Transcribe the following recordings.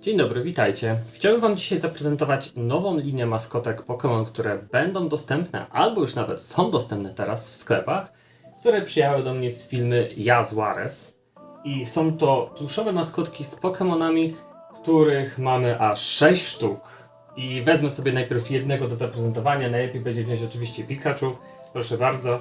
Dzień dobry, witajcie. Chciałbym Wam dzisiaj zaprezentować nową linię maskotek Pokémon, które będą dostępne albo już nawet są dostępne teraz w sklepach, które przyjechały do mnie z filmy Ja Juarez. I są to pluszowe maskotki z Pokémonami, których mamy aż 6 sztuk. I wezmę sobie najpierw jednego do zaprezentowania. Najlepiej będzie wziąć oczywiście Pikachu. Proszę bardzo.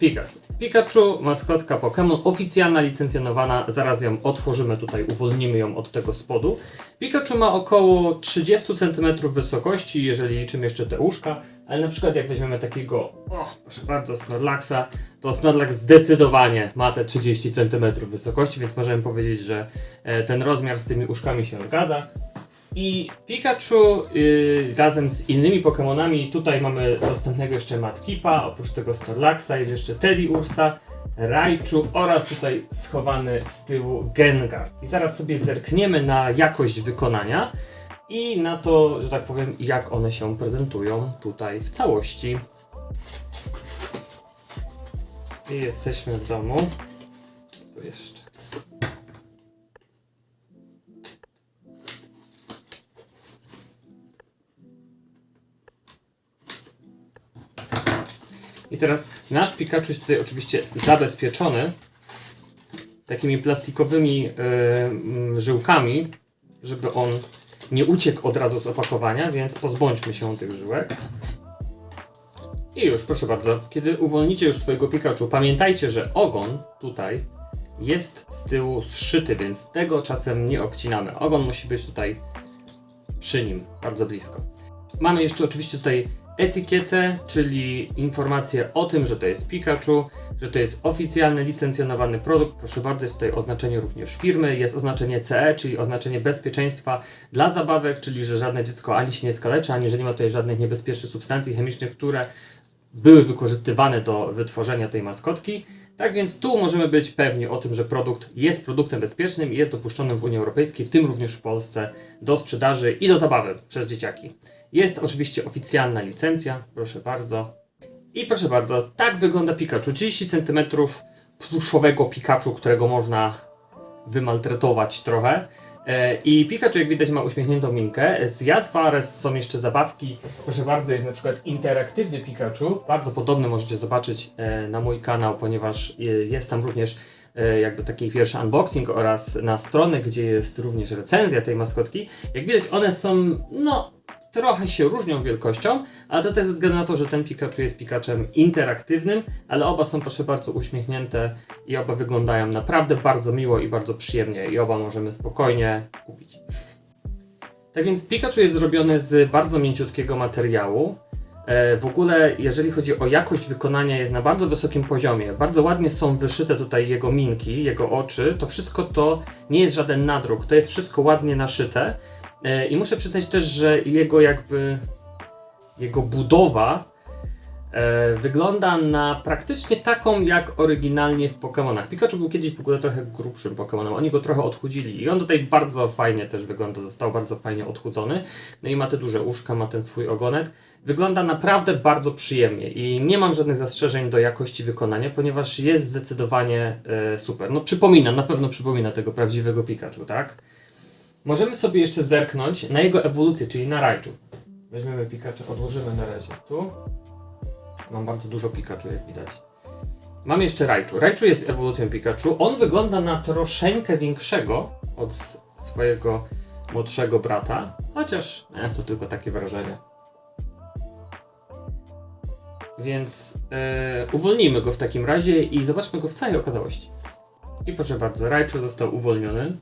Pikachu. Pikachu, maskotka Pokémon, oficjalna, licencjonowana. Zaraz ją otworzymy tutaj, uwolnimy ją od tego spodu. Pikachu ma około 30 cm wysokości, jeżeli liczymy jeszcze te uszka, ale na przykład jak weźmiemy takiego, o, proszę bardzo, Snorlaxa, to Snorlax zdecydowanie ma te 30 cm wysokości, więc możemy powiedzieć, że e, ten rozmiar z tymi uszkami się zgadza. I Pikachu y, razem z innymi Pokémonami, tutaj mamy dostępnego jeszcze Madkipa, oprócz tego Snorlaxa jest jeszcze Teddy Ursa, Raichu oraz tutaj schowany z tyłu Gengar. I zaraz sobie zerkniemy na jakość wykonania i na to, że tak powiem, jak one się prezentują tutaj w całości. I jesteśmy w domu. Teraz nasz Pikachu jest tutaj oczywiście zabezpieczony takimi plastikowymi y, mm, żyłkami, żeby on nie uciekł od razu z opakowania, więc pozbądźmy się tych żyłek. I już, proszę bardzo, kiedy uwolnicie już swojego Pikachu, pamiętajcie, że ogon tutaj jest z tyłu zszyty, więc tego czasem nie obcinamy. Ogon musi być tutaj przy nim, bardzo blisko. Mamy jeszcze oczywiście tutaj etykietę, czyli informację o tym, że to jest Pikachu, że to jest oficjalny, licencjonowany produkt. Proszę bardzo, jest tutaj oznaczenie również firmy, jest oznaczenie CE, czyli oznaczenie bezpieczeństwa dla zabawek, czyli że żadne dziecko ani się nie skaleczy, ani że nie ma tutaj żadnych niebezpiecznych substancji chemicznych, które były wykorzystywane do wytworzenia tej maskotki. Tak więc tu możemy być pewni o tym, że produkt jest produktem bezpiecznym i jest dopuszczony w Unii Europejskiej, w tym również w Polsce, do sprzedaży i do zabawy przez dzieciaki. Jest oczywiście oficjalna licencja, proszę bardzo. I proszę bardzo, tak wygląda Pikachu. 30 cm pluszowego Pikachu, którego można wymaltretować trochę. E, I Pikachu, jak widać, ma uśmiechniętą minkę. Z Jasfares są jeszcze zabawki. Proszę bardzo, jest na przykład interaktywny Pikachu. Bardzo podobny możecie zobaczyć e, na mój kanał, ponieważ e, jest tam również jakby taki pierwszy unboxing oraz na stronę, gdzie jest również recenzja tej maskotki. Jak widać, one są, no, trochę się różnią wielkością, ale to też ze względu na to, że ten Pikachu jest Pikaczem interaktywnym, ale oba są proszę bardzo uśmiechnięte i oba wyglądają naprawdę bardzo miło i bardzo przyjemnie i oba możemy spokojnie kupić. Tak więc Pikachu jest zrobiony z bardzo mięciutkiego materiału. E, W ogóle, jeżeli chodzi o jakość wykonania, jest na bardzo wysokim poziomie. Bardzo ładnie są wyszyte tutaj jego minki, jego oczy. To wszystko to nie jest żaden nadruk, to jest wszystko ładnie naszyte. E, I muszę przyznać też, że jego jakby jego budowa e, wygląda na praktycznie taką jak oryginalnie w Pokémonach. Pikachu był kiedyś w ogóle trochę grubszym Pokémonem, oni go trochę odchudzili i on tutaj bardzo fajnie też wygląda, został bardzo fajnie odchudzony. No i ma te duże uszka, ma ten swój ogonek. Wygląda naprawdę bardzo przyjemnie i nie mam żadnych zastrzeżeń do jakości wykonania, ponieważ jest zdecydowanie e, super. No przypomina, na pewno przypomina tego prawdziwego Pikachu, tak? Możemy sobie jeszcze zerknąć na jego ewolucję, czyli na Raichu. Weźmiemy Pikachu, odłożymy na razie tu. Mam bardzo dużo Pikachu, jak widać. Mam jeszcze Raichu. Raichu jest ewolucją Pikachu. On wygląda na troszeczkę większego od swojego młodszego brata, chociaż e, to tylko takie wrażenie. Więc e, uwolnijmy go w takim razie i zobaczmy go w całej okazałości. I proszę bardzo, Raichu został uwolniony.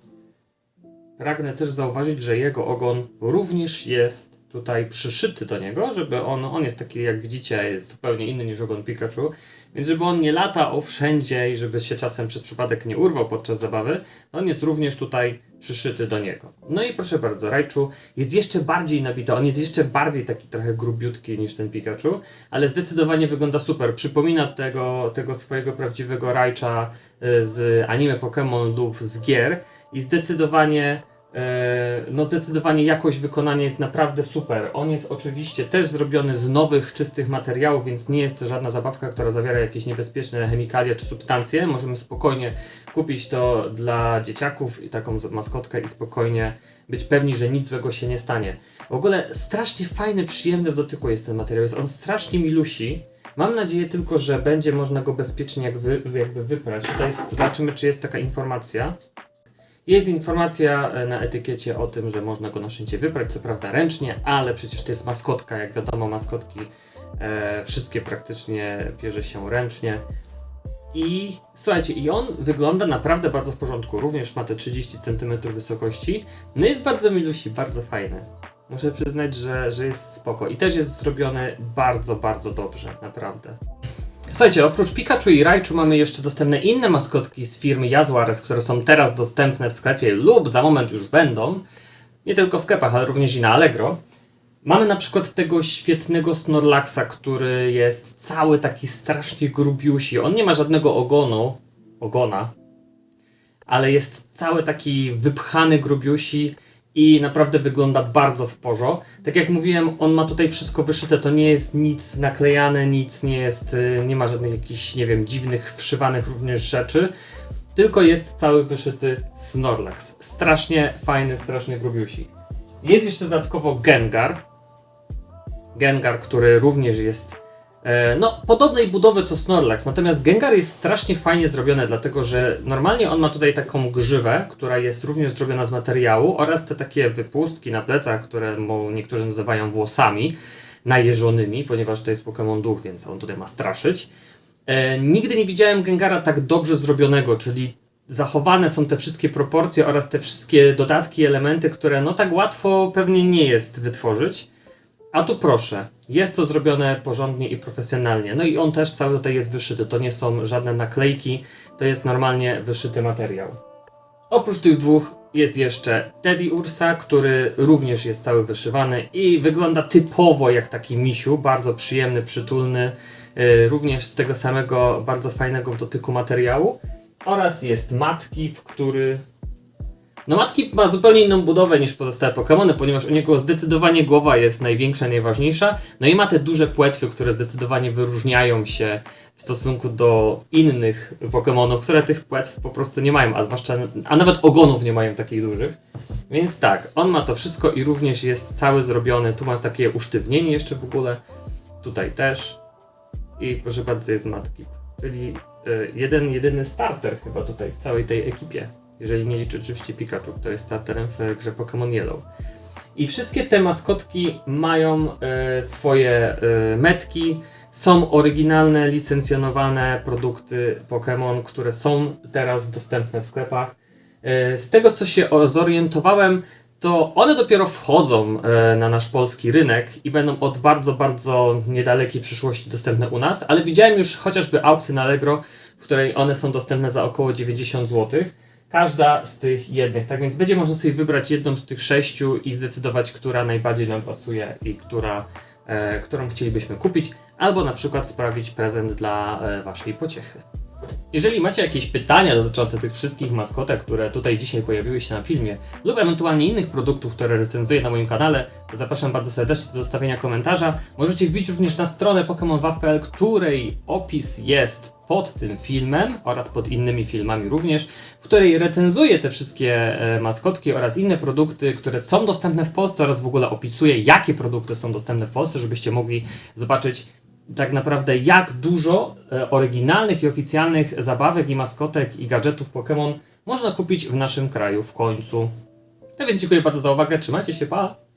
Pragnę też zauważyć, że jego ogon również jest tutaj przyszyty do niego, żeby on, on jest taki jak widzicie, jest zupełnie inny niż ogon Pikachu, więc żeby on nie latał wszędzie i żeby się czasem przez przypadek nie urwał podczas zabawy, on jest również tutaj przyszyty do niego. No i proszę bardzo, Raichu jest jeszcze bardziej nabity, on jest jeszcze bardziej taki trochę grubiutki niż ten Pikachu, ale zdecydowanie wygląda super. Przypomina tego, tego swojego prawdziwego Raicha y, z anime Pokémon lub z gier i zdecydowanie no zdecydowanie jakość wykonania jest naprawdę super. On jest oczywiście też zrobiony z nowych, czystych materiałów, więc nie jest to żadna zabawka, która zawiera jakieś niebezpieczne chemikalia czy substancje. Możemy spokojnie kupić to dla dzieciaków i taką maskotkę i spokojnie być pewni, że nic złego się nie stanie. W ogóle strasznie fajny, przyjemny w dotyku jest ten materiał. Jest on strasznie milusi. Mam nadzieję tylko, że będzie można go bezpiecznie jakby wyprać. Tutaj zobaczymy, czy jest taka informacja. Jest informacja e, na etykiecie o tym, że można go na szyncie wyprać, co prawda ręcznie, ale przecież to jest maskotka, jak wiadomo, maskotki e, wszystkie praktycznie bierze się ręcznie. I słuchajcie, i on wygląda naprawdę bardzo w porządku. Również ma te 30 cm wysokości. No jest bardzo milusi, bardzo fajny. Muszę przyznać, że, że jest spoko. I też jest zrobiony bardzo, bardzo dobrze, naprawdę. Słuchajcie, oprócz Pikachu i Raichu mamy jeszcze dostępne inne maskotki z firmy Jaguares, które są teraz dostępne w sklepie lub za moment już będą. Nie tylko w sklepach, ale również i na Allegro. Mamy na przykład tego świetnego Snorlaxa, który jest cały taki strasznie grubiusi. On nie ma żadnego ogonu, ogona, ale jest cały taki wypchany grubiusi i naprawdę wygląda bardzo w porzo. Tak jak mówiłem, on ma tutaj wszystko wyszyte, to nie jest nic naklejane, nic nie jest, y, nie ma żadnych jakichś, nie wiem, dziwnych, wszywanych również rzeczy. Tylko jest cały wyszyty Snorlax. Strasznie fajny, strasznie grubiusi. Jest jeszcze dodatkowo Gengar. Gengar, który również jest no, podobnej budowy co Snorlax, natomiast Gengar jest strasznie fajnie zrobiony, dlatego że normalnie on ma tutaj taką grzywę, która jest również zrobiona z materiału oraz te takie wypustki na plecach, które mu niektórzy nazywają włosami najeżonymi, ponieważ to jest Pokémon Duch, więc on tutaj ma straszyć. E, nigdy nie widziałem Gengara tak dobrze zrobionego, czyli zachowane są te wszystkie proporcje oraz te wszystkie dodatki, elementy, które no tak łatwo pewnie nie jest wytworzyć. A tu proszę, jest to zrobione porządnie i profesjonalnie. No i on też cały tutaj jest wyszyty. To nie są żadne naklejki, to jest normalnie wyszyty materiał. Oprócz tych dwóch jest jeszcze Teddy Ursa, który również jest cały wyszywany i wygląda typowo jak taki misiu, bardzo przyjemny, przytulny, yy, również z tego samego bardzo fajnego w dotyku materiału. Oraz jest Matkip, który no Matkip ma zupełnie inną budowę niż pozostałe Pokémony, ponieważ u niego zdecydowanie głowa jest największa, najważniejsza. No i ma te duże płetwy, które zdecydowanie wyróżniają się w stosunku do innych Pokémonów, które tych płetw po prostu nie mają, a zwłaszcza, a nawet ogonów nie mają takich dużych. Więc tak, on ma to wszystko i również jest cały zrobiony. Tu ma takie usztywnienie jeszcze w ogóle. Tutaj też. I proszę bardzo, jest Matkip. Czyli y, jeden, jedyny starter chyba tutaj w całej tej ekipie. Jeżeli nie liczy oczywiście Pikachu, który jest starterem w grze Pokémon Yellow. I wszystkie te maskotki mają e, swoje e, metki, są oryginalne, licencjonowane produkty Pokémon, które są teraz dostępne w sklepach. E, z tego co się zorientowałem, to one dopiero wchodzą e, na nasz polski rynek i będą od bardzo, bardzo niedalekiej przyszłości dostępne u nas, ale widziałem już chociażby aukcję na Allegro, w której one są dostępne za około 90 zł. Każda z tych jednych, tak więc będzie można sobie wybrać jedną z tych sześciu i zdecydować, która najbardziej nam pasuje i która, e, którą chcielibyśmy kupić, albo na przykład sprawić prezent dla e, Waszej pociechy. Jeżeli macie jakieś pytania dotyczące tych wszystkich maskotek, które tutaj dzisiaj pojawiły się na filmie, lub ewentualnie innych produktów, które recenzuję na moim kanale, zapraszam bardzo serdecznie do zostawienia komentarza. Możecie wbić również na stronę PokemonWaw.pl, której opis jest pod tym filmem oraz pod innymi filmami również, w której recenzuję te wszystkie e, maskotki oraz inne produkty, które są dostępne w Polsce oraz w ogóle opisuję, jakie produkty są dostępne w Polsce, żebyście mogli zobaczyć tak naprawdę jak dużo e, oryginalnych i oficjalnych zabawek i maskotek i gadżetów Pokémon można kupić w naszym kraju w końcu. No więc dziękuję bardzo za uwagę, trzymajcie się, pa!